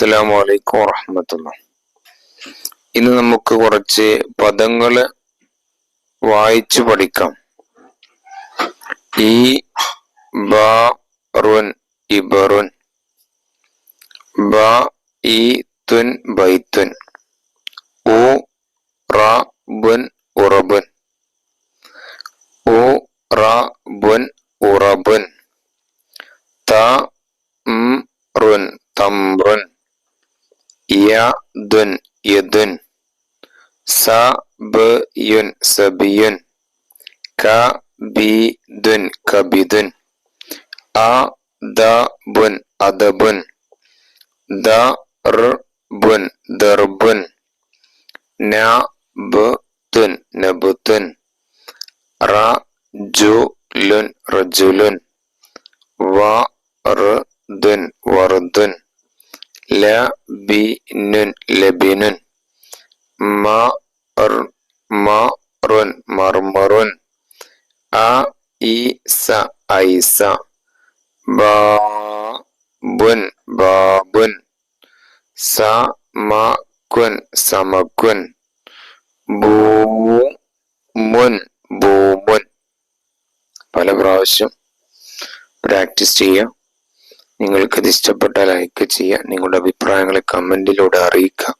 അസ്സലാമു അലൈക്കും വറഹമത്തുള്ള ഇന്ന് നമുക്ക് കുറച്ച് പദങ്ങൾ വായിച്ചു പഠിക്കാം. ഈ ബറുൻ ഇബറുൻ. ബ ഈ തുൻ ബൈത്തുൻ. ഉ ബുൻ ഉറബുൻ. ഉ ബുൻ ഉറബുൻ. ത യദുൻ യദുൻ സബയുൻ സബിയുൻ കബിദുൻ കബിദുൻ അദബുൻ അദബുൻ ദർബുൻ ദർബുൻ നബുതുൻ നബുതുൻ റജുലുൻ റജുലുൻ വറുദുൻ വറുദുൻ ലബിനുൻ ലബിനുൻ മറുൻ മർമറുൻ ഐസ ഐസ ബാബുൻ ബാബുൻ സമക്കുൻ സമക്കുൻ ഭൂമുൻ ഭൂമുൻ പല പ്രാവശ്യം പ്രാക്ടീസ് ചെയ്യാം. നിങ്ങൾക്കത് ഇഷ്ടപ്പെട്ടാൽ ലൈക്ക് ചെയ്യുക. നിങ്ങളുടെ അഭിപ്രായങ്ങളെ കമന്റിലൂടെ അറിയിക്കുക.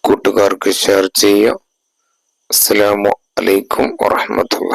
കൂട്ടുകാർക്ക് ഷെയർ ചെയ്യുക. അസ്സലാമു അലൈക്കും വറഹമത്തുള്ള